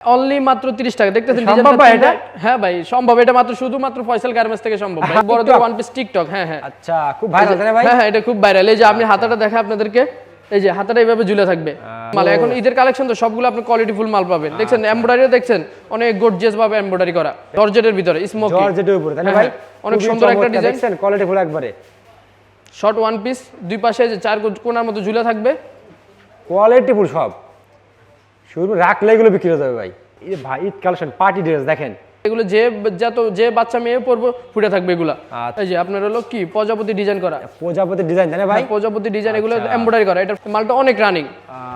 Only মাত্র 30 টাকা। দেখতেছেন সম্ভব ভাই এটা? হ্যাঁ ভাই সম্ভব। এটা মাত্র শুধুমাত্র ফয়সাল গার্মেন্টস থেকে সম্ভব ভাই। হ্যাঁ, বড়দের ওয়ান পিস টিকটক হ্যাঁ হ্যাঁ। আচ্ছা খুব ভাইরাল ভাই? হ্যাঁ হ্যাঁ এটা খুব ভাইরাল এই যে আপনি হাতাটা দেখা আপনাদেরকে এই যে হাতাটা এইভাবে ঝুলে থাকবে। মাল এখন ঈদের কালেকশন তো সবগুলো আপনি কোয়ালিটি ফুল মাল পাবেন। দেখছেন আচ্ছা। এমব্রয়ডারিও দেখছেন অনেক গর্জিয়াস ভাবে এমব্রয়ডারি করা। জর্জেটের ভিতরে স্মোকি জর্জেটের উপরে তাই না হ্যাঁ, ভাই? হ্যাঁ, অনেক সুন্দর একটা ডিজাইন দেখছেন কোয়ালিটি ফুল একবারে। শর্ট ওয়ান পিস দুই পাশে যে চার কোনার মতো ঝুলে থাকবে। কোয়ালিটি ফুল সব। রাখলে এগুলো বিক্রি হয়ে যাবে ভাই। এই ভাই ঈদ কালেকশন পার্টি ড্রেস দেখেন। এগুলো যে যত যে বাচ্চা মেয়ে পরবো ফুটে থাকবে এগুলা। আচ্ছা। এই যে আপনার হলো কি? প্রজাপতি ডিজাইন করা। প্রজাপতি ডিজাইন ভাই? প্রজাপতি ডিজাইন এগুলো এমব্রয়ডারি করা। এটা মালটা অনেক রানিং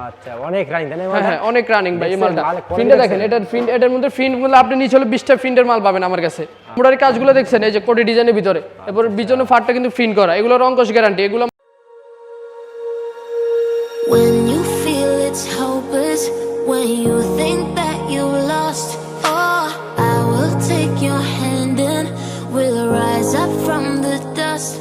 আচ্ছা অনেক রানিং তাই হ্যাঁ হ্যাঁ অনেক রানিং ভাই এই মালটা। মাল দেখেন দেখছেন? এটার এটার মধ্যে গুলো আপনি নিচে হলে বিশটা ফিন্ডের মাল পাবেন আমার কাছে। এমব্রয়ডারি কাজগুলো দেখছেন এই যে কোটি ডিজাইনের ভিতরে। এরপর ফাটটা কিন্তু ফিন করা। গ্যারান্টি এগুলো When you feel it's hopeless, when you think that you lost, oh, I will take your hand and we'll rise up from the dust.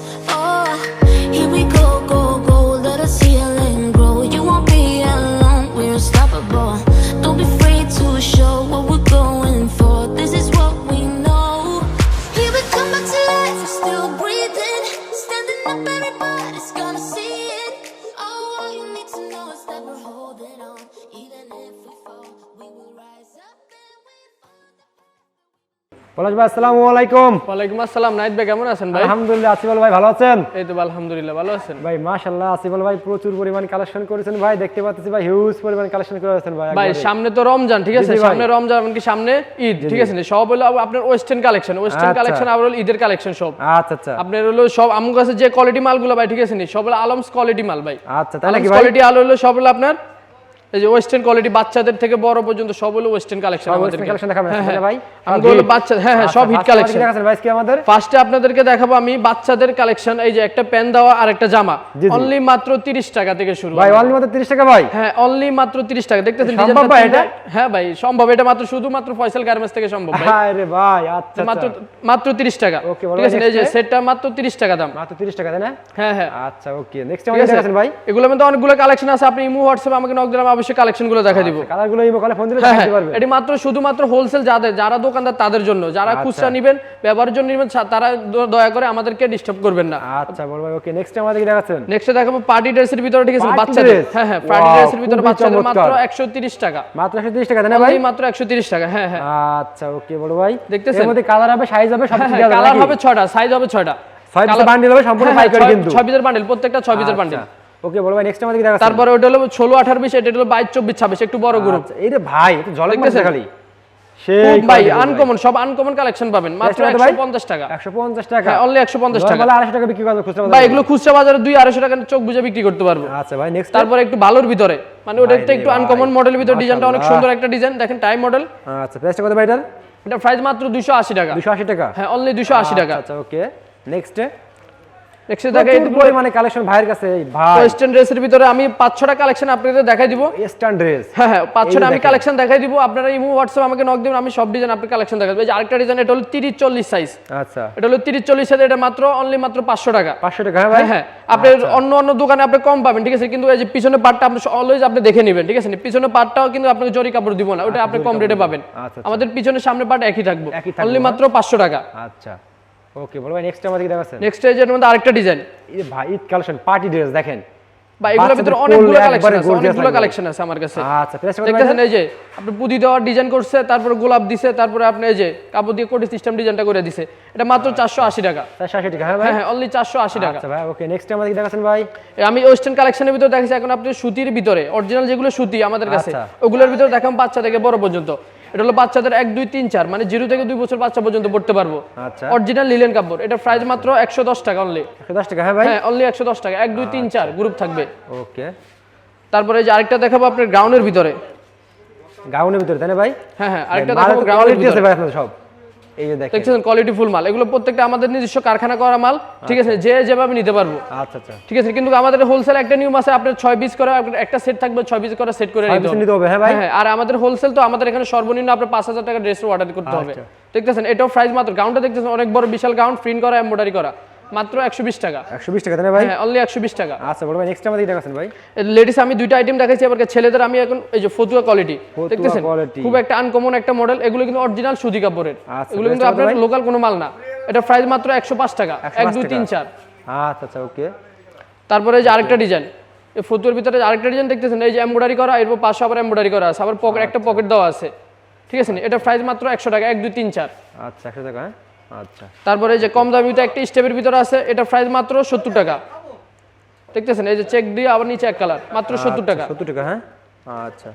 পলাশ ভাই আসসালামু আলাইকুম। ওয়ালাইকুম আসসালাম নাইট ভাই কেমন আছেন ভাই? আলহামদুলিল্লাহ আসিফাল ভাই ভালো আছেন? এই তো আলহামদুলিল্লাহ ভালো আছেন। ভাই মাশাআল্লাহ আসিফাল ভাই প্রচুর পরিমাণ কালেকশন করেছেন ভাই দেখতে পাচ্ছি ভাই হিউজ পরিমাণ কালেকশন করেছেন ভাই ভাই সামনে তো রমজান ঠিক আছে। সামনে রমজান এমনকি সামনে ঈদ ঠিক আছে? সব হলো আপনার ওয়েস্টার্ন কালেকশন ওয়েস্টার্ন। কালেকশন আবার হলো ঈদের কালেকশন সব। আচ্ছা আচ্ছা। আপনার হলো সব আমার কাছে যে কোয়ালিটি মালগুলো ভাই ঠিক আছে সব হলো আলমস কোয়ালিটি মাল ভাই। আচ্ছা আলমস ভাই? কোয়ালিটি আলো হলো সব হলো আপনার এই যে ওয়েস্টার্ন কোয়ালিটি বাচ্চাদের থেকে বড় পর্যন্ত সব হলো ওয়েস্টার্ন কালেকশন আমাদের collection দেখাবেন। তাই না ভাই? বাচ্চা হ্যাঁ হ্যাঁ আচ্ছা, সব হিট কালেকশন ভাই আজকে আমাদের। ফার্স্টে আপনাদেরকে দেখাবো আমি বাচ্চাদের কালেকশন এই যে একটা প্যান দেওয়া আর একটা জামা। অনলি মাত্র 30 টাকা থেকে শুরু ভাই অনলি মাত্র 30 টাকা ভাই? হ্যাঁ অনলি মাত্র 30 টাকা। দেখতেছেন সম্ভব ভাই এটা? হ্যাঁ ভাই সম্ভব। এটা মাত্র শুধুমাত্র ফয়সাল গার্মেন্টস থেকে সম্ভব ভাই। আরে ভাই আচ্ছা মাত্র আচ্ছা। মাত্র 30 টাকা। বলো ঠিক আছে? এই যে সেটটা মাত্র 30 টাকা দাম। মাত্র 30 টাকা তাই না? হ্যাঁ হ্যাঁ। আচ্ছা ওকে নেক্সট আমাদের? ভাই। এগুলোর মধ্যে অনেকগুলো কালেকশন আছে। আপনি ইমো হোয়াটসঅ্যাপে আমাকে নক দিলে আমি অবশ্যই কালেকশনগুলো দেখা দিব। কালারগুলো মোকালে ফোন দিলে হ্যাঁ দেখাতে হ্যাঁ। পারবে। এটি মাত্র শুধুমাত্র হোলসেল যাদের যারা দোকানদার তাদের জন্য। যারা আচ্ছা। খুচরা নেবেন ব্যবহারের জন্য নেবেন তারা দয়া করে আমাদেরকে ডিস্টার্ব করবেন না। আচ্ছা বল ভাই ওকে নেক্সট আমাদের কি দেখাচ্ছেন? নেক্সট দেখাবো পার্টি ড্রেসের ভিতরে ঠিক আছে বাচ্চাদের। হ্যাঁ হ্যাঁ পার্টি ড্রেসের ভিতরে বাচ্চাদের মাত্র 130 টাকা। মাত্র 130 টাকা না ভাই? মাত্র 130 টাকা হ্যাঁ হ্যাঁ। আচ্ছা ওকে বড় ভাই। দেখতেছেন? এর মধ্যে কালার হবে সাইজ হবে সব কিছু কালার হবে ছয়টা সাইজ হবে ছয়টা। ছয় পিসের বান্ডিল হবে সম্পূর্ণ হ্যাঁ, পাইকারি কিন্তু। ছয় পিসের বান্ডেল প্রত্যেকটা ছয় পিসের বান্ডেল ওকে বড় ভাই নেক্সট আমাদের কি দেখাচ্ছেন তারপরে ওটা হলো ষোলো আঠারো বিশ এটা হলো বাইশ চব্বিশ ছাব্বিশ একটু বড় গ্রুপ আচ্ছা এই রে ভাই এটা জলে দেখতেছেন? খালি। সেই ভাই আনকমন সব আনকমন কালেকশন পাবেন। মাত্র Next আমাদের ভাই? একশো পঞ্চাশ টাকা। 150 টাকা। হ্যাঁ অনলি একশো পঞ্চাশ টাকা। নরমাল 250 টাকা বিক্রি করবে খুচরা ভাই এগুলো খুচরা বাজারে দুই আড়াইশো টাকা চোখ বুঝে বিক্রি করতে পারব। আচ্ছা ভাই নেক্সট তারপরে একটু ভালোর ভিতরে। মানে ওটা একটু আনকমন মডেলের ভিতরে ডিজাইনটা অনেক সুন্দর একটা ডিজাইন দেখেন টাইম মডেল আচ্ছা প্রাইসটা কত ভাই এটার? এটা প্রাইস মাত্র দুশো আশি টাকা। 280 টাকা। হ্যাঁ অনলি দুশো আশি টাকা। আচ্ছা ওকে নেক্সট নেক্সট দেখে প্রচুর পরিমাণে কালেকশন ভাইয়ের কাছে ভাই। ওয়েস্টার্ন ড্রেসের ভিতরে আমি পাঁচ ছটা কালেকশন আপনাদের দেখাই দিব। ওয়েস্টার্ন ড্রেস হ্যাঁ হ্যাঁ পাঁচ এই ছটা আমি কালেকশন দেখাই দিব। আপনারা ইমো হোয়াটসঅ্যাপ আমাকে নক দিবেন আমি সব ডিজাইন আপনার কালেকশন দেখাই এই যে আরেকটা ডিজাইন এটা হলো তিরিশ চল্লিশ সাইজ আচ্ছা। এটা হলো তিরিশ চল্লিশ সাইজ এটা মাত্র অনলি মাত্র পাঁচশো টাকা। 500 টাকা হ্যাঁ ভাই? আপনি অন্য অন্য দোকানে আপনি কম পাবেন ঠিক আছে? কিন্তু এই যে পার্টটা আপনি অলওয়েজ আপনি দেখে নেবেন ঠিক আছে? পিছনে পার্টটাও কিন্তু আপনাকে জরি কাপড় দিব না ওটা আপনি কম রেটে পাবেন। আচ্ছা, আচ্ছা। আমাদের পিছনে সামনে পার্ট একই থাকবে। অনলি মাত্র পাঁচশো টাকা। আচ্ছা। ওকে বড় ভাই নেক্সট আমাদের দেখাচ্ছেন নেক্সট এর মধ্যে আরেকটা ডিজাইন এই ভাই ঈদ কালেকশন পার্টি ড্রেস দেখেন। বা এগুলোর ভিতরে অনেকগুলো কালেকশন আছে অনেকগুলো কালেকশন আছে আমার কাছে। আচ্ছা প্রাইসটা কত দেখতেছেন এই যে আপনি পুদি দেওয়ার ডিজাইন করছে তারপরে গোলাপ দিছে তারপরে আপনি এই যে কাপড় দিয়ে কোটি সিস্টেম ডিজাইনটা করে দিছে। এটা মাত্র চারশো আশি টাকা। 480 টাকা হ্যাঁ ভাই? হ্যাঁ হ্যাঁ অনলি চারশো আশি টাকা। আচ্ছা ভাই ওকে নেক্সট আমাদের দেখাচ্ছেন ভাই? আমি ওয়েস্টার্ন কালেকশনের ভিতরে দেখেছি এখন আপনি সুতির ভিতরে অরিজিনাল যেগুলো সুতি আমাদের কাছে আচ্ছা। ওগুলোর ভিতরে দেখাম বাচ্চা থেকে বড় পর্যন্ত। এটা হলো বাচ্চাদের এক দুই তিন চার মানে জিরো থেকে দুই বছর বাচ্চা পর্যন্ত পড়তে পারব। আচ্ছা। অরিজিনাল লিলেন কাপড়। এটা প্রাইস মাত্র একশো দশ টাকা অনলি 110 টাকা হ্যাঁ ভাই? হ্যাঁ অনলি একশো দশ টাকা। এক দুই তিন চার গ্রুপ থাকবে। ওকে তারপরে যে আরেকটা দেখাবো আপনার গ্রাউন্ডের ভিতরে। গাউনের ভিতরে তাই না ভাই? হ্যাঁ হ্যাঁ আরেকটা মালের দেখাবো গ্রাউন্ডের ভিতরে। ভাই আপনাদের সব। এই যে দেখেন। দেখছেন কোয়ালিটি ফুল মাল। এগুলো প্রত্যেকটা আমাদের নিজস্ব কারখানা করা মাল ঠিক আছে? যে যেভাবে নিতে পারব। আচ্ছা আচ্ছা। ঠিক আছে? কিন্তু আমাদের হোলসেল একটা নিয়ম আছে আপনার ছয় পিস করে একটা সেট থাকবে ছয় পিস করে সেট করে নিতে হবে হ্যাঁ ভাই? হ্যাঁ আর আমাদের হোলসেল তো আমাদের এখানে সর্বনিম্ন আপনার পাঁচ হাজার টাকা ড্রেস অর্ডার করতে হবে। আচ্ছা। দেখতেছেন? এটাও প্রাইস মাত্র। গাউনটা দেখতেছেন? অনেক বড় বিশাল গাউন প্রিন্ট করা এমব্রয়ডারি করা। মাত্র একশো বিশ টাকা। একশো বিশ টাকা তাই ভাই? হ্যাঁ অনলি একশো বিশ টাকা। আচ্ছা বড় ভাই নেক্সট আমাদের দেখাচ্ছেন ভাই। লেডিস আমি দুইটা আইটেম দেখাইছি আবার ছেলেদের আমি এখন এই যে ফতুয়া কোয়ালিটি দেখতেছেন? খুব একটা আনকমন একটা মডেল এগুলো কিন্তু অরিজিনাল সুতি কাপড়ের। আচ্ছা, এগুলো কিন্তু আপনার লোকাল কোনো মাল না। এটা প্রাইস মাত্র একশো পাঁচ টাকা 105 এক দুই টাকা। তিন চার। আচ্ছা আচ্ছা ওকে তারপরে এই যে আরেকটা ডিজাইন এই ফতুয়ার ভিতরে আরেকটা ডিজাইন দেখতেছেন এই যে এমব্রয়ডারি করা এরপর পাশে আবার এমব্রয়ডারি করা আছে আবার পকেট একটা পকেট দেওয়া আছে। ঠিক আছে এটা প্রাইস মাত্র একশো টাকা এক দুই তিন চার। আচ্ছা একশো টাকা হ্যাঁ। আচ্ছা। তারপরে যে কম দামিতে একটা স্টেপের ভিতরে আছে এটা প্রাইস মাত্র সত্তর টাকা। দেখতেছেন এই যে চেক দিয়ে আবার নিচে এক কালার মাত্র সত্তর টাকা। সত্তর টাকা হ্যাঁ? আচ্ছা।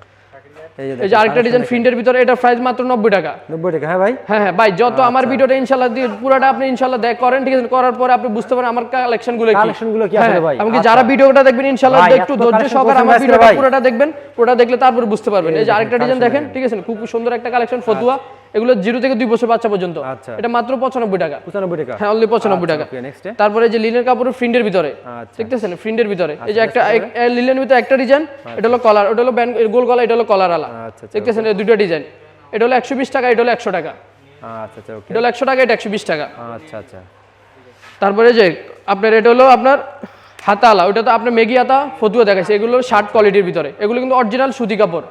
এই যে আরেকটা ডিজাইন ভিতরে এটা প্রাইস মাত্র নব্বই টাকা। নব্বই টাকা হ্যাঁ ভাই? হ্যাঁ হ্যাঁ ভাই যত আমার ভিডিওটা ইনশাল্লাহ দিয়ে পুরোটা আপনি ইনশাল্লাহ দেখ করেন ঠিক আছে? করার পরে আপনি বুঝতে পারেন আমার কালেকশনগুলো কি। Collection গুলো কি হ্যাঁ, ভাই? আমি কি আচ্ছা। যারা ভিডিওটা দেখবেন ইনশাল্লাহ একটু ধৈর্য সহকারে আমার ভিডিওটা পুরোটা দেখবেন পুরোটা দেখলে তারপরে বুঝতে পারবেন। এই যে আরেকটা ডিজাইন দেখেন ঠিক আছে? খুব সুন্দর একটা কালেকশন ফতুয়া। এগুলো জিরো থেকে দুই বছর বাচ্চা পর্যন্ত। আচ্ছা। এটা মাত্র পঁচানব্বই টাকা। পঁচানব্বই টাকা। হ্যাঁ অনলি পঁচানব্বই টাকা। তারপরে যে লিনের কাপড়ের ফ্রিন্ডের ভিতরে। আচ্ছা। দেখতেছেন? ফ্রিন্ডের ভিতরে। এই যে একটা লিনের ভিতরে একটা ডিজাইন এটা হলো কলার ওটা হলো ব্যান্ড গোল গলা এটা হলো কলার আলা। আচ্ছা, আচ্ছা, দেখতেছেন? দুটো ডিজাইন এটা হলো একশো বিশ টাকা এটা হলো একশো টাকা। আচ্ছা আচ্ছা এটা হলো একশো টাকা এটা একশো বিশ টাকা। আচ্ছা আচ্ছা। তারপরে যে আপনার এটা হলো আপনার হাতা আলা ওটা তো আপনার মেগি হাতা ফতুয়া দেখাচ্ছে এগুলো শার্ট কোয়ালিটির ভিতরে। এগুলো কিন্তু অরিজিনাল সুতি কাপড়।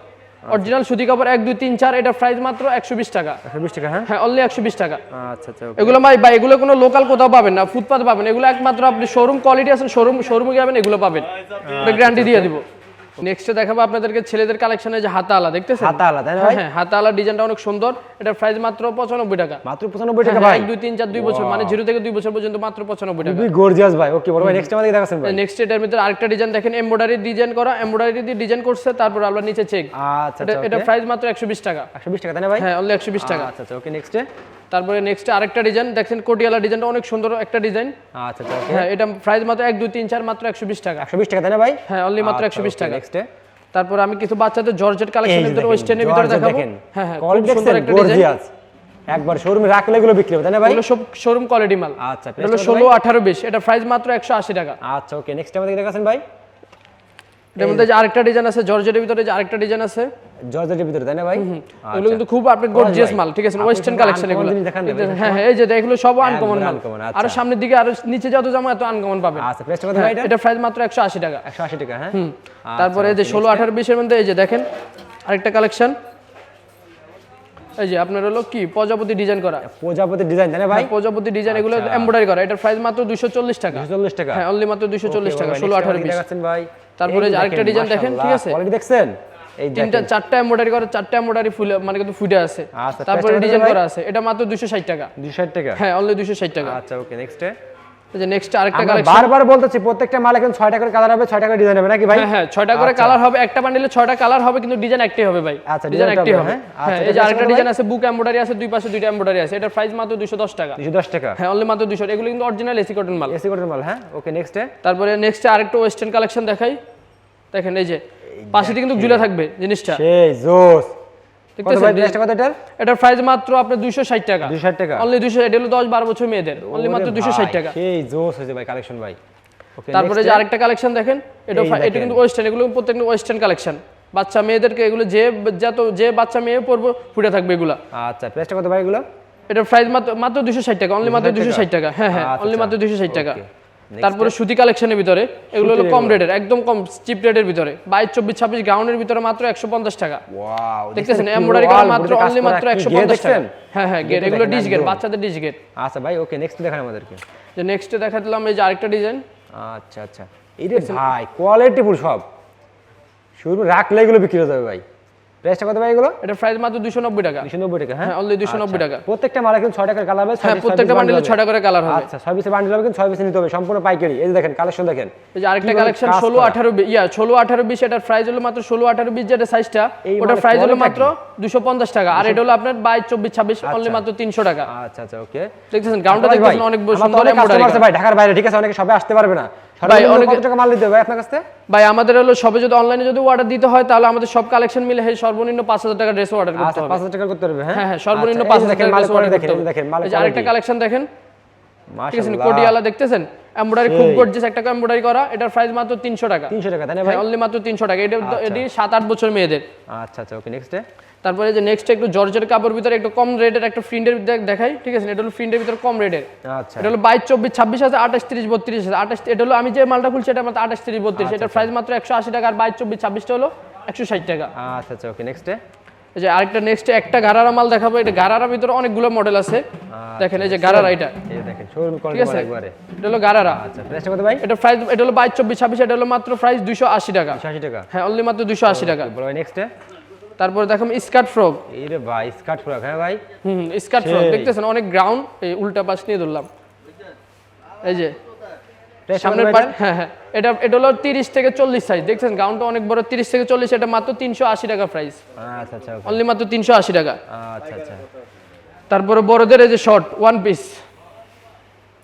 অরিজিনাল সুতি কাপড় এক দুই তিন চার এটা প্রাইস মাত্র একশো বিশ টাকা। একশো বিশ টাকা হ্যাঁ? হ্যাঁ অনলি একশো বিশ টাকা। আচ্ছা আচ্ছা এগুলো ভাই ভাই এগুলো কোনো লোকাল কোথাও পাবেন না ফুটপাথ পাবেন। এগুলো একমাত্র আপনি শোরুম কোয়ালিটি আছেন শোরুম শোরুমে যাবেন এগুলো পাবেন। গ্যারান্টি দিয়ে দিব। নেক্সটে দেখাবো আপনাদেরকে ছেলেদের কালেকশনে যে হাতা আলা দেখতেছেন? হাতা আলা তাই না ভাই? হ্যাঁ হাতা আলা ডিজাইনটা অনেক সুন্দর। এটার প্রাইস মাত্র পঁচানব্বই টাকা। মাত্র পঁচানব্বই টাকা হ্যাঁ, ভাই? এক দুই তিন চার দুই বছর মানে জিরো থেকে দুই বছর পর্যন্ত মাত্র পঁচানব্বই টাকা। খুবই গর্জিয়াস ভাই। ওকে বড় ভাই নেক্সট আমাদের দেখাচ্ছেন ভাই। নেক্সট এটার ভিতরে আরেকটা ডিজাইন দেখেন এমব্রয়ডারি ডিজাইন করা। এমব্রয়ডারি দিয়ে ডিজাইন করছে তারপর আমরা নিচে চেক আচ্ছা এটা আচ্ছা প্রাইস মাত্র একশো বিশ টাকা। একশো বিশ টাকা তাই না ভাই? হ্যাঁ অনলি একশো বিশ টাকা। আচ্ছা আচ্ছা ওকে নেক্সটে তারপরে নেক্সট আরেকটা ডিজাইন দেখছেন কোটিয়ালা ডিজাইনটা অনেক সুন্দর একটা ডিজাইন আচ্ছা আচ্ছা হ্যাঁ এটা প্রাইস মাত্র এক দুই তিন চার মাত্র একশো বিশ টাকা। একশো বিশ টাকা তাই না ভাই? হ্যাঁ অনলি মাত্র একশো বিশ টাকা। নেক্সটে তারপর আমি কিছু বাচ্চাদের জর্জেট কালেকশনের ভিতরে ওয়েস্টার্নের ভিতরে দেখাবো। হ্যাঁ হ্যাঁ খুব সুন্দর একটা ডিজাইন একবার শোরুমে রাখলে এগুলো বিক্রি হবে তাই না ভাই? এগুলো সব শোরুম কোয়ালিটি মাল। আচ্ছা, কত ষোলো আঠারো বিশ। এটা প্রাইস মাত্র একশো আশি টাকা। আচ্ছা ওকে নেক্সট আমাদের দেখাচ্ছেন ভাই? এটার মধ্যে যে আরেকটা ডিজাইন আছে জর্জেটের ভিতরে যে আরেকটা ডিজাইন আছে জর্জেটের ভিতরে তাই না ভাই? এগুলো কিন্তু খুব আপনি গর্জিয়াস মাল ঠিক আছে? ওয়েস্টার্ন কালেকশন এগুলো। হ্যাঁ হ্যাঁ এই যে এগুলো সব আনকমন মাল। uncommon, আচ্ছা। সামনের দিকে আরও নিচে যত জামা এত আনকমন পাবেন। আচ্ছা কত ভাই এটা? প্রাইস মাত্র একশো আশি টাকা। একশো আশি টাকা হ্যাঁ? তারপরে এই যে ষোলো আঠারো বিশের মধ্যে এই যে দেখেন আরেকটা কালেকশন এই যে আপনার হলো কি? প্রজাপতি ডিজাইন করা। প্রজাপতি ডিজাইন তাই না ভাই? প্রজাপতি ডিজাইন এগুলো এমব্রয়ডারি করা। এটার প্রাইস মাত্র দুশো চল্লিশ টাকা। দুশো চল্লিশ টাকা। হ্যাঁ অনলি মাত্র দুশো চল্লিশ টাকা ষোলো আঠারো বিশ। দেখাচ্ছেন ভাই। তারপরে আরেকটা ডিজাইন দেখেন, ঠিক আছে? quality দেখছেন? তিনটা চারটা এমব্রয়ডারি করা চারটা এমব্রয়ডারি ফুলে মানে কিন্তু ফুটে আছে। আচ্ছা, তারপরে ডিজাইন ভাই? করা আছে। এটা মাত্র দুশো ষাট টাকা। দুশো ষাট টাকা? হ্যাঁ অনলি দুশো ষাট টাকা। আচ্ছা ওকে নেক্সটে যে নেক্সট আরেকটা কালেকশন বারবার বলতেছি প্রত্যেকটা মাল এখন ছয় করে কালার হবে ছয় টাকা ডিজাইন হবে নাকি ভাই? হ্যাঁ করে কালার হবে একটা বান্ডিলে ছয়টা কালার হবে কিন্তু ডিজাইন একটাই হবে ভাই। আচ্ছা, ডিজাইন একটাই হবে, হ্যাঁ? হ্যাঁ আচ্ছা, এই যে আরেকটা ডিজাইন আছে বুক এমব্রয়ডারি আছে দুই পাশে দুইটা এমব্রয়ডারি আছে। এটার প্রাইস মাত্র টাকা। হ্যাঁ অনলি মাত্র দুশো এগুলো কিন্তু অরিজিনাল এসি কটন মাল। এসি কোটের মাল হ্যাঁ? ওকে নেক্সটে তারপরে নেক্সট আরেকটা ওয়েস্টার্ন কালেকশন দেখাই। দেখেন এই যে পাশেতে কিন্তু ঝুলে থাকবে জিনিসটা। সেই জোস এটার? প্রাইস মাত্র আপনার দুশো ষাট টাকা। দুশো ষাট টাকা। অনলি দুশো এটা হলো দশ বারো বছর মেয়েদের। অনলি মাত্র ওরে ষাট টাকা। সেই জোস হয়েছে ভাই কালেকশন ভাই। তারপরে যে আরেকটা কালেকশন দেখেন এটা এটা কিন্তু ওয়েস্টার্ন এগুলো প্রত্যেকটা ওয়েস্টার্ন কালেকশন বাচ্চা মেয়েদেরকে এগুলো যে যত যে বাচ্চা মেয়ে পরবো ফুটে থাকবে এগুলা। আচ্ছা প্রাইসটা কত ভাই এগুলো? এটার প্রাইস মাত্র মাত্র দুশো ষাট টাকা অনলি মাত্র 260 দুশো ষাট টাকা। হ্যাঁ হ্যাঁ আচ্ছা, অনলি মাত্র আচ্ছা। দুশো ষাট টাকা। তারপরে সুতি কালেকশনের ভিতরে এগুলো হলো কম রেটের একদম কম চিপ রেটের ভিতরে। বাইশ চব্বিশ ছাব্বিশ গ্রাউন্ডের ভিতরে মাত্র একশো পঞ্চাশ টাকা। দেখতেছেন এমব্রয়ডারি করা মাত্র অনলি মাত্র একশো পঞ্চাশ টাকা। হ্যাঁ হ্যাঁ গেট এগুলো ডিশ গেট বাচ্চাদের ডিশ গেট আচ্ছা ভাই ওকে নেক্সট দেখান আমাদেরকে। যে নেক্সট দেখা দিলাম এই যে আরেকটা ডিজাইন আচ্ছা আচ্ছা। এই ভাই কোয়ালিটি ফুল সব। শুরু রাখলে এগুলো বিক্রি হয়ে যাবে ভাই। প্রাইসটা কত ভাই এগুলো? এটার প্রাইস মাত্র দুশো নব্বই টাকা। দুশো নব্বই টাকা হ্যাঁ? হ্যাঁ অনলি দুশো নব্বই টাকা। প্রত্যেকটা মাল কিন্তু ছয় টাকার কালার হবে হ্যাঁ প্রত্যেকটা বান্ডিলে ছটা করে কালার হবে। আচ্ছা ছয় পিসের বান্ডিল হবে কিন্তু পিসে নিতে হবে সম্পূর্ণ পাইকারি। এই যে দেখেন কালেকশন দেখেন। এই যে আরেকটা কালেকশন কাজ ষোলো করা। আঠারো ইয়া ষোলো আঠারো বিশ এটার প্রাইস হলো মাত্র ষোলো আঠারো বিশ যেটা সাইজটা ওটার প্রাইস হলো মাত্র দুশো পঞ্চাশ টাকা। আর এটা হলো আপনার বাইশ চব্বিশ ছাব্বিশ অনলি মাত্র তিনশো টাকা। আচ্ছা আচ্ছা ওকে দেখতেছেন দেখতেছেন অনেক সুন্দর আছে ভাই ঢাকার বাইরে ঠিক আছে? অনেকে সবাই আসতে পারবে না। ভাই, ভাই অনেকে- কত টাকা মাল দিতে ভাই আপনার কাছ? ভাই আমাদের হলো সবে যদি অনলাইনে যদি অর্ডার দিতে হয় তাহলে আমাদের সব কালেকশন মিলে সর্বনিম্ন টাকা ড্রেস অর্ডার করতে আচ্ছা হবে। পাঁচ হাজার টাকা করতে হবে হ্যাঁ? হ্যাঁ হ্যাঁ সর্বনিম্ন আচ্ছা, পাঁচ এই যে হাজার দেখেন টাকা মাল দেখেন। দেখেন মাল আরেকটা কালেকশন দেখেন। ঠিক আছে দেখতেছেন? এমব্রয়ডারি খুব গর্জিয়াস একটা এমব্রয়ডারি করা। এটার প্রাইস মাত্র টাকা। তিনশো টাকা তাই না ভাই? হ্যাঁ অনলি মাত্র তিনশো টাকা। এটা আট বছর মেয়েদের। আচ্ছা আচ্ছা ওকে নেক্সট তারপরে যে নেক্সট একটু জর্জের কাপড় ভিতরে একটু কম রেটের একটা প্রিন্টের দেখাই ঠিক আছে? এটা হলো প্রিন্টের ভিতরে কম রেটের। আচ্ছা। এটা হলো বাইশ চব্বিশ ছাব্বিশ আছে আঠাশ তিরিশ বত্রিশ আছে আঠাশ এটা হলো আমি যে মালটা খুলছি এটা মাত্র আঠাশ তিরিশ বত্রিশ। এটার প্রাইস মাত্র একশো আশি টাকা আর বাইশ চব্বিশ ছাব্বিশটা হলো একশো ষাট টাকা। আচ্ছা আচ্ছা ওকে নেক্সটে এই যে আরেকটা নেক্সট একটা গারারা মাল দেখাবো। এটা গারারা ভিতরে অনেকগুলো মডেল আছে। দেখেন এই যে গারারা এটা। এই দেখেন শোরুম ঠিক আছে? একবারে। এটা হলো গারারা। আচ্ছা প্রাইসটা কত ভাই? এটা প্রাইস এটা হলো বাইশ চব্বিশ ছাব্বিশ এটা হলো মাত্র প্রাইস দুশো আশি টাকা। 180 টাকা। হ্যাঁ অনলি মাত্র দুশো আশি টাকা। বলো ভাই নেক্সটে তারপরে দেখো স্কার্ট ফ্রক। এই রে ভাই স্কার্ট ফ্রক হ্যাঁ ভাই? হুম স্কার্ট ফ্রক দেখতেছেন অনেক গ্রাউন্ড এই উল্টা পাশ নিয়ে ধরলাম। এই যে সামনের পার্ট হ্যাঁ হ্যাঁ এটা এটা হলো তিরিশ থেকে চল্লিশ সাইজ দেখছেন গাউনটা অনেক বড় তিরিশ থেকে চল্লিশ এটা মাত্র তিনশো আশি টাকা প্রাইস আচ্ছা আচ্ছা অনলি মাত্র তিনশো আশি টাকা। আচ্ছা আচ্ছা। তারপরে বড়দের এই যে short one piece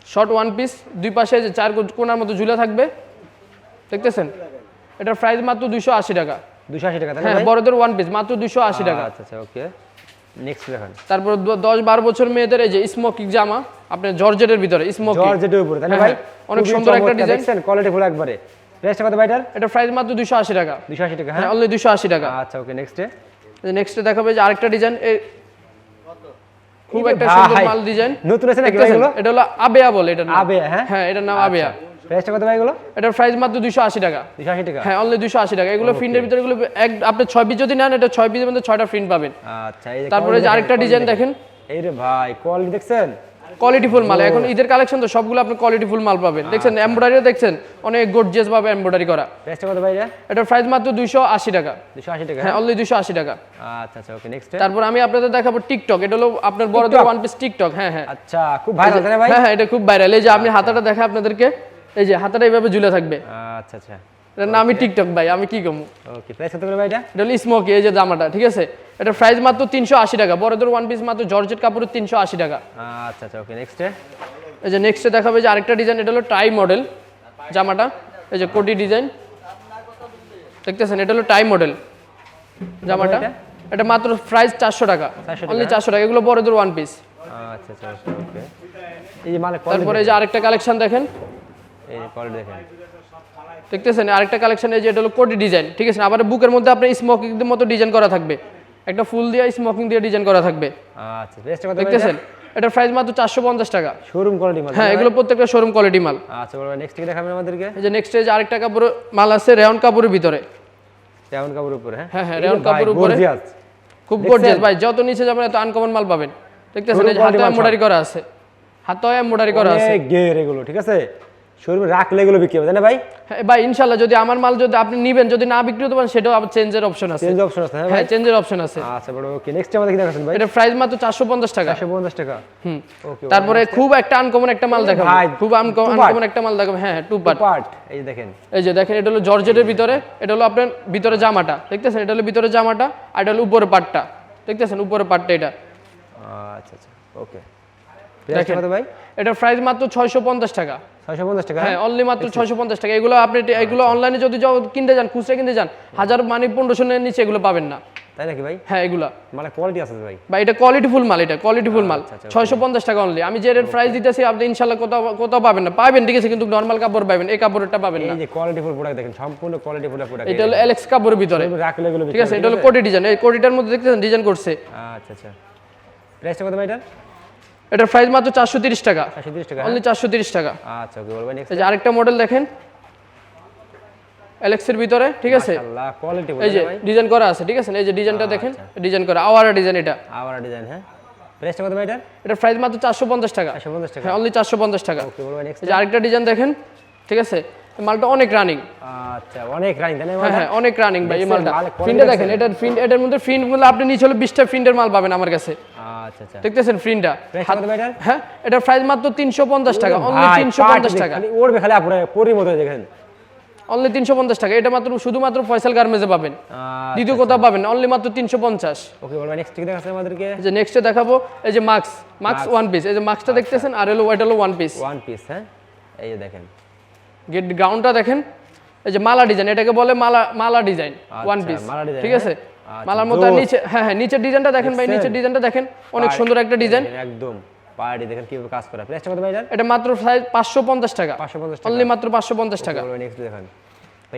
short one piece দুই পাশে যে চার কো- কোণার মতো ঝুলে থাকবে। দেখতেছেন এটার প্রাইস মাত্র দুশো আশি টাকা। 280 টাকা না হ্যাঁ বড়দের ওয়ান পিস মাত্র দুশো আশি টাকা। আচ্ছা আচ্ছা ওকে। নেক্সট দেখান। তারপর দ- দশ বারো বছর মেয়েদের এই যে স্মোকিং জামা আপনার জর্জেটের ভিতরে স্মোকিং জর্জেটের উপরে না হ্যাঁ, ভাই? হ্যাঁ, অনেক সুন্দর একটা ডিজাইন। দেখছেন? কোয়ালিটি ফুল একবারে। প্রাইসটা কত ভাই এটার? এটা প্রাইস মাত্র দুশো আশি টাকা। 280 টাকা হ্যাঁ হ্যাঁ? অনলি দুশো আশি টাকা। আচ্ছা ওকে নেক্সটে নেক্সটে দেখাবে যে আরেকটা ডিজাইন খুব একটা সুন্দর মাল ডিজাইন নতুন আছে নাকি এগুলো? এটা হলো আবেয়া বলে নাম। আবেয়া, হ্যাঁ? হ্যাঁ এটার নাম আবেয়া। প্রাইসটা কত ভাই এগুলো? এটার প্রাইস মাত্র দুশো আশি টাকা। 280 টাকা? হ্যাঁ অনলি দুশো আশি টাকা। এগুলো প্রিন্টের ভিতরে এগুলো এক আপনি ছয় পিস যদি নেন এটা ছয় পিসের মধ্যে ছয়টা প্রিন্ট পাবেন। আচ্ছা এই যে তারপরে যে আরেকটা ডিজাইন দেখেন। এই রে ভাই কোয়ালিটি দেখছেন? কোয়ালিটি ফুল মাল। এখন ঈদের কালেকশন তো সবগুলো আপনি কোয়ালিটি ফুল মাল পাবেন। দেখছেন এমব্রয়ডারিও দেখছেন অনেক গর্জিয়াস ভাবে এমব্রয়ডারি করা। প্রাইসটা কত ভাই এটা? প্রাইস মাত্র দুশো আশি টাকা। 280 টাকা হ্যাঁ অনলি দুশো আশি টাকা। আচ্ছা আচ্ছা ওকে নেক্সট তারপর আমি আপনাদের দেখাবো টিকটক এটা হলো আপনার বড়দের ওয়ান পিস টিকটক হ্যাঁ হ্যাঁ। আচ্ছা খুব ভাইরাল ভাই? হ্যাঁ হ্যাঁ এটা খুব ভাইরাল এই যে আপনি হাতাটা দেখা আপনাদেরকে। এই যে হাতাটা এইভাবে ঝুলে থাকবে। আচ্ছা আচ্ছা। এটার টিকটক ভাই আমি কি কমু? ওকে প্রাইস কত করে ভাই এটা? এটা হলো স্মোকি এই যে জামাটা ঠিক আছে? এটা প্রাইস মাত্র তিনশো আশি টাকা বড়দের ওয়ান পিস মাত্র জর্জেট কাপড়ের তিনশো আশি টাকা। আচ্ছা আচ্ছা ওকে নেক্সটে এই যে নেক্সটে দেখাবে যে আরেকটা ডিজাইন এটা হলো টাই মডেল জামাটা এই যে কোটি ডিজাইন দেখতেছেন এটা হলো টাই মডেল জামাটা। এটা? মাত্র প্রাইস চারশো টাকা অনলি টাকা? চারশো টাকা এগুলো বড়দের ওয়ান পিস আচ্ছা আচ্ছা ওকে এই যে মালে তারপরে এই যে আরেকটা কালেকশন দেখেন। এই যে কোয়ালিটি দেখেন। দেখতেছেন আরেকটা কালেকশন এই যে এটা হলো কোটি ডিজাইন ঠিক আছে? আবার বুকের মধ্যে আপনার স্মোকিং মতো ডিজাইন করা থাকবে। একটা ফুল দিয়ে স্মোকিং দিয়ে ডিজাইন করা থাকবে। আচ্ছা দেখতেছেন? এটার প্রাইস মাত্র চারশো পঞ্চাশ টাকা। শোরুম কোয়ালিটি মাল হ্যাঁ এগুলো প্রত্যেকটা শোরুম কোয়ালিটি মাল। আচ্ছা বড় নেক্সট কি দেখাবেন আমাদেরকে? এই যে নেক্সট যে আরেকটা কাপড় মাল আছে রেয়ন কাপড়ের ভিতরে। তেমন কাপড়ের উপরে হ্যাঁ? হ্যাঁ, হ্যাঁ, রেয়ন কাপড়ের উপরে। খুব গর্জিয়াস ভাই যত নিচে যাবেন এত আনকমন মাল পাবেন। দেখতেছেন এই যে হাতে এমব্রয়ডারি করা আছে। হাতে এমব্রয়ডারি করা আছে। গের এগুলো ঠিক আছে? শোরুমে রাখলে এগুলো বিক্রি হবে তাই না ভাই? হ্যাঁ ভাই ইনশাল্লাহ যদি আমার মাল যদি আপনি নিবেন যদি না বিক্রি হতে পারেন সেটাও আবার চেঞ্জের অপশন আছে। চেঞ্জ অপশন আছে হ্যাঁ হ্যাঁ চেঞ্জের অপশন আছে। আচ্ছা বড় ওকে নেক্সট আমাদের কি দেখাচ্ছেন ভাই। এটা প্রাইস মাত্র চারশো পঞ্চাশ টাকা। 150 টাকা। হুম। ওকে তারপরে খুব একটা আনকমন একটা মাল দেখাবো। ভাই, খুব আনকমন একটা মাল দেখাবো। হ্যাঁ টু পার্ট পার্ট এই যে দেখেন। এই যে দেখেন এটা হলো জর্জেটের ভিতরে এটা হলো আপনার ভিতরে জামাটা দেখতেছেন? এটা হলো ভিতরে জামাটা আর এটা হলো উপরে পাটটা দেখতেছেন? উপরে পাটটা এটা। আচ্ছা আচ্ছা ওকে কত ভাই? এটা প্রাইস মাত্র ছয়শো পঞ্চাশ টাকা। 650 টাকা হ্যাঁ? অনলি মাত্র ছয়শো পঞ্চাশ টাকা। এগুলো আপনি এগুলো অনলাইনে যদি যাও কিনতে যান খুচরা কিনতে যান হাজার মানে পনেরোশো এর নিচে এগুলো পাবেন না। তাই নাকি ভাই? হ্যাঁ এগুলা। মানে কোয়ালিটি আছে ভাই? বা এটা কোয়ালিটি ফুল মাল এটা কোয়ালিটি ফুল মাল। আচ্ছা, আচ্ছা, ছয়শো পঞ্চাশ টাকা অনলি আমি যে রেট প্রাইস দিতেছি আপনি ইনশাল্লাহ কোথাও কোথাও পাবেন না। পাবেন ঠিক আছে কিন্তু নর্মাল কাপড় পাবেন এই কাপড়টা পাবেন না। এই যে কোয়ালিটি ফুল প্রোডাক্ট দেখেন সম্পূর্ণ কোয়ালিটি ফুল প্রোডাক্ট এটা হলো এলেক্স কাপড়ের ভিতরে। রাখলে এগুলো ঠিক আছে এটা হলো কোটি ডিজাইন এই কোটিটার মধ্যে দেখতেছেন ডিজাইন করছে। আচ্ছা আচ্ছা। প্রাইসটা কত ভাই এটা এটার প্রাইস মাত্র চারশো তিরিশ টাকা। 430 টাকা অনলি চারশো তিরিশ টাকা। আচ্ছা ওকে বলবেন নেক্সট এই যে আরেকটা মডেল দেখেন। এলেক্সের ভিতরে ঠিক আছে? মাশাআল্লাহ কোয়ালিটি এই যে ডিজাইন করা আছে ঠিক আছে? এই যে ডিজাইনটা দেখেন ডিজাইন করা আওয়ারা ডিজাইন এটা। আওয়ারা ডিজাইন হ্যাঁ? প্রাইসটা কত ভাই এটা এটা প্রাইস মাত্র চারশো পঞ্চাশ টাকা। 450 টাকা। হ্যাঁ অনলি চারশো পঞ্চাশ টাকা। ওকে বলবেন নেক্সট এই যে আরেকটা ডিজাইন দেখেন ঠিক আছে? মালটা অনেক রানিং আচ্ছা অনেক রানিং হ্যাঁ হ্যাঁ অনেক রানিং ভাই এই মালটা। মাল দেখেন এটার এটার মধ্যে আপনি নিচে হলে বিশটা মাল পাবেন আমার কাছে। আচ্ছা আচ্ছা। দেখতেছেন হ্যাঁ এটার প্রাইস মাত্র তিনশো পঞ্চাশ টাকা অনলি তিনশো পঞ্চাশ টাকা। খালি খালি আপুরা পরির দেখেন। অনলি তিনশো পঞ্চাশ টাকা এটা মাত্র শুধুমাত্র ফয়সাল পাবেন। দ্বিতীয় কোথাও পাবেন অনলি মাত্র তিনশো পঞ্চাশ। নেক্সট কি যে নেক্সটে দেখাবো এই যে মাস্ক মাস্ক ওয়ান পিস এই যে মাস্কটা দেখতেছেন আর হলো ওইটা হলো ওয়ান পিস ওয়ান পিস হ্যাঁ? এই যে দেখেন। গেট গ্রাউন্ডটা দেখেন এই যে মালা ডিজাইন এটাকে বলে মালা মালা ডিজাইন ওয়ান আচ্ছা, পিস ঠিক আছে? হ্যাঁ? মালার মতো নিচে হ্যাঁ হ্যাঁ নিচের ডিজাইনটা দেখেন ভাই? নিচের ডিজাইনটা দেখেন অনেক সুন্দর একটা ডিজাইন। একদম পার্টি দেখেন কীভাবে কাজ করা। প্রাইসটা কত ভাই এটা? মাত্র প্রায় পাঁচশো পঞ্চাশ টাকা। 550 টাকা। অনলি মাত্র পাঁচশো পঞ্চাশ টাকা। নেক্সট দেখেন।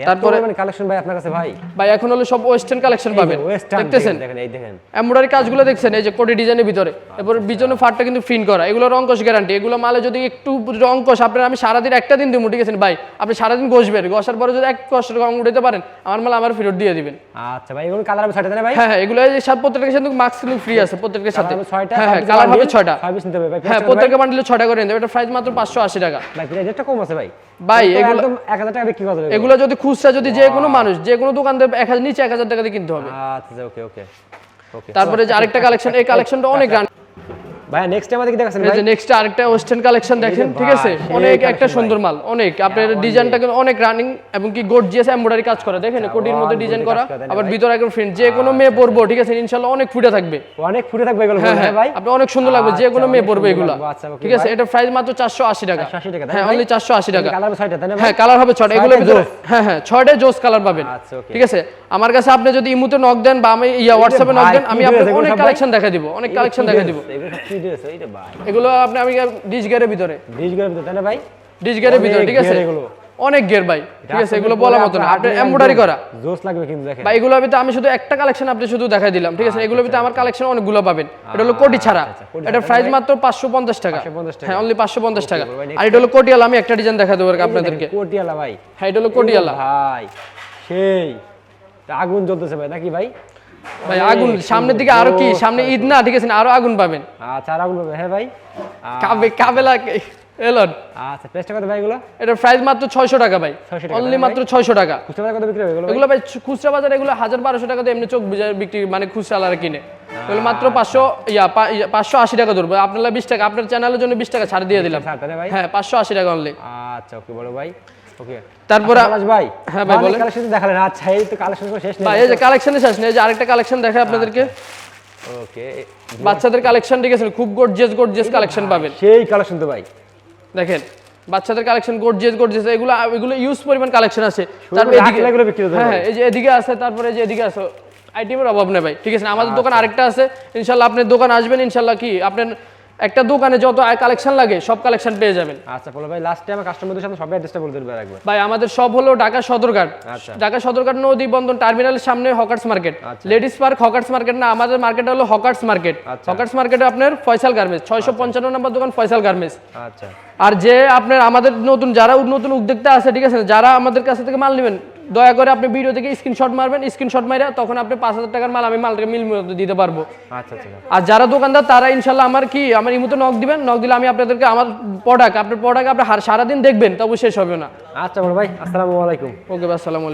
তারপরে- তারপরে কালেকশন ভাই আপনার কাছে ভাই। ভাই এখন হলো সব ওয়েস্টার্ন কালেকশন পাবেন। দেখতেছেন? দেখেন এই দেখেন। এমব্রয়ডারি কাজগুলো দেখছেন? এই যে কোটি ডিজাইনের ভিতরে। এরপর পিছনে ফাটটা কিন্তু প্রিন্ট করা। এগুলো রঙ্কশ গ্যারান্টি এগুলো মালে যদি একটু রঙ্কশ আপনার আমি সারাদিন একটা দিন দিব ঠিক আছে ভাই আপনি সারাদিন ঘষবেন। ঘষার পরে যদি এক কষ্ট রং উঠাতে পারেন আমার মাল আমার ফেরত দিয়ে দিবেন। আচ্ছা ভাই এগুলো কালার হবে ছয়টা তাই ভাই? হ্যাঁ হ্যাঁ এগুলো এই সাত প্রত্যেকের সাথে মাস্ক কিন্তু ফ্রি আছে প্রত্যেকের সাথে। হ্যাঁ হ্যাঁ কালার হবে bundle, ছয়টা। five piece নিতে হবে ভাই। হ্যাঁ প্রত্যেকের বান্ডিলে ছয়টা করে নিতে এটা প্রাইস মাত্র পাঁচশো আশি টাকা। ভাই রেটটা কম আছে ভাই। ভাই, এগুলো- একদম এক হাজার টাকা বিক্রি হবে এগুলো। যদি খুচরা যদি যে কোনো মানুষ যে কোনো দোকান থেকে এক হাজার নিচে এক হাজার টাকা দিয়ে কিনতে হবে। আচ্ছা ওকে ওকে ওকে। তারপরে যে আরেকটা কালেকশন এই কালেকশনটা অনেক গ্রান্ড ভাই নেক্সট আমাদের কি দেখাচ্ছেন ভাই? নেক্সট আরেকটা ওয়েস্টার্ন কালেকশন দেখেন ঠিক আছে? অনেক একটা সুন্দর মাল অনেক। আপনার ডিজাইনটা কিন্তু অনেক রানিং এবং কি গর্জিয়াস এমব্রয়ডারি কাজ করা। দেখেন কোটির মধ্যে ডিজাইন করা আবার ভিতরে একদম প্রিন্ট যে কোনো মেয়ে পরবো ঠিক আছে? ইনশাআল্লাহ অনেক ফুটে থাকবে। অনেক ফুটে থাকবে এগুলো হ্যাঁ হ্যাঁ হ্যাঁ ভাই? আপনি অনেক সুন্দর লাগবে যে আচ্ছা, কোনো মেয়ে পরবে এগুলো। আচ্ছা, ঠিক আছে? এটা প্রাইস মাত্র চারশো আশি টাকা। 480 টাকা, হ্যাঁ অনলি চারশো আশি টাকা। কালার হবে ছয়টা তাই না হ্যাঁ কালার হবে ছয়টা। ভিতরে জোস। হ্যাঁ হ্যাঁ ছয়টায় জোস কালার পাবেন। আচ্ছা, ঠিক আছে? আমার কাছে আপনি যদি ইমুতে নক দেন বা আমি ইয়া হোয়াটসঅ্যাপে নক দেন আমি আপনাকে অনেক কালেকশন দেখা দিব অনেক কালেকশন দেখা দিব। এগুলো কি ড্রেস এইটা ভাই। এগুলো আপনি আমি ডিশ গেরের ভিতরে। ডিশ গের ভিতরে তাই না ভাই ডিশ গেরের ভিতরে ঠিক আছে? এগুলো। অনেক গের ভাই ঠিক আছে? এগুলো বলার মতো না। আপনার এমব্রয়ডারি করা। জোস লাগবে কিন্তু দেখেন। বা এগুলোর ভিতরে আমি শুধু একটা কালেকশন আপনি শুধু দেখাই দিলাম ঠিক আছে? এগুলোর ভিতরে আমার কালেকশন অনেকগুলো পাবেন। এটা হলো কোটি ছাড়া। আচ্ছা, এটা প্রাইস মাত্র পাঁচশো পঞ্চাশ টাকা। 550 টাকা। হ্যাঁ অনলি পাঁচশো পঞ্চাশ টাকা। ভাই, next আর এটা হলো কোটিয়ালা আমি একটা ডিজাইন দেখা দেবো আপনাদেরকে। কোটিয়ালা ভাই। হ্যাঁ এটা হলো কোটিয়ালা। ভাই সেই। আগুন জ্বলতেছে ভাই নাকি ভাই? ভাই আগুন সামনের দিকে আরও কি? সামনে ঈদ না ঠিক আছে আরও আগুন পাবেন। আচ্ছা আর আগুন হ্যাঁ ভাই। কাবে কাবেলা এলন। আচ্ছা প্রেসটা কত ভাই এগুলো? এটা প্রাইস মাত্র ছয়শো টাকা ভাই। অনলি মাত্র ছয়শো টাকা। খুচরা বাজারে কত বিক্রি হবে এগুলো এগুলো ভাই খুচরা বাজারে এগুলো হাজার বারোশো টাকা দিয়ে এমনি চোখ বিক্রি মানে খুচরা আলাদা কিনে। এগুলো মাত্র পাঁচশো ইয়া পা- ইয়া, পাঁচশো আশি টাকা ধরবো। আপনার বিশ টাকা। আপনার চ্যানেলের জন্য বিশ টাকা ছাড় দিয়ে দিলাম। হ্যাঁ পাঁচশো আশি টাকা অনলি আচ্ছা ওকে বড় ভাই। ওকে তারপরে ভাই হ্যাঁ ভাই, বলেন। কালেকশন দেখালেন। আচ্ছা এই তো কালেকশন শেষ নেই। ভাই এই যে কালেকশনে শেষ নেই এই যে আরেকটা কালেকশন দেখায় আপনাদেরকে। ওকে বাচ্চাদের কালেকশন ঠিক আছে খুব গর্জিয়াস গর্জিয়াস কালেকশন পাবেন। সেই কালেকশন তো ভাই। দেখেন বাচ্চাদের কালেকশন গর্জিয়াস গর্জিয়াস এগুলো এগুলো ইউজ পরিমাণ কালেকশন আছে। তারপরে হ্যাঁ হ্যাঁ এই যে এদিকে আছে তারপরে যে এদিকে আছে আইটেমের অভাব নেই ভাই ঠিক আছে? আমাদের দোকান আরেকটা আছে ইনশাল্লাহ আপনার দোকান আসবেন ইনশাল্লাহ কি? আপনার একটা দোকানে যত আয় কালেকশন লাগে সব কালেকশন পেয়ে যাবেন। আচ্ছা বলো ভাই লাস্টে আমার কাস্টমারদের সাথে সব অ্যাড্রেসটা দেবেন একবার ভাই আমাদের সব হলো ঢাকা সদরঘাট। আচ্ছা। ঢাকা সদরঘাট নদী বন্দর টার্মিনালের সামনে হকার্স মার্কেট। আচ্ছা। লেডিস পার্ক হকার্স মার্কেট না আমাদের মার্কেট হলো হকার্স মার্কেট। আচ্ছা। হকার্স মার্কেটে আপনার ফয়সাল গার্মেন্টস ছয়শো পঞ্চান্ন নম্বর দোকান ফয়সাল গার্মেন্টস। আচ্ছা। আর যে আপনার আমাদের নতুন যারা নতুন উদ্যোক্তা আছে ঠিক আছে যারা আমাদের কাছ থেকে মাল নেবেন দয়া করে আপনি ভিডিও থেকে স্ক্রিনশট মারবেন স্ক্রিনশট মারা তখন আপনি পাঁচ হাজার টাকার মাল আমি মালটাকে মিল মতো দিতে পারব। আচ্ছা আচ্ছা আর যারা দোকানদার তারা ইনশাল্লাহ আমার কি আমার এই মতো নক দিবেন নক দিলে আমি আপনাদেরকে আমার প্রোডাক্ট আপনার প্রোডাক্ট আপনি সারাদিন দেখবেন তবু শেষ হবে না। আচ্ছা বড় ভাই আসসালামু আলাইকুম। ওকে আসসালামু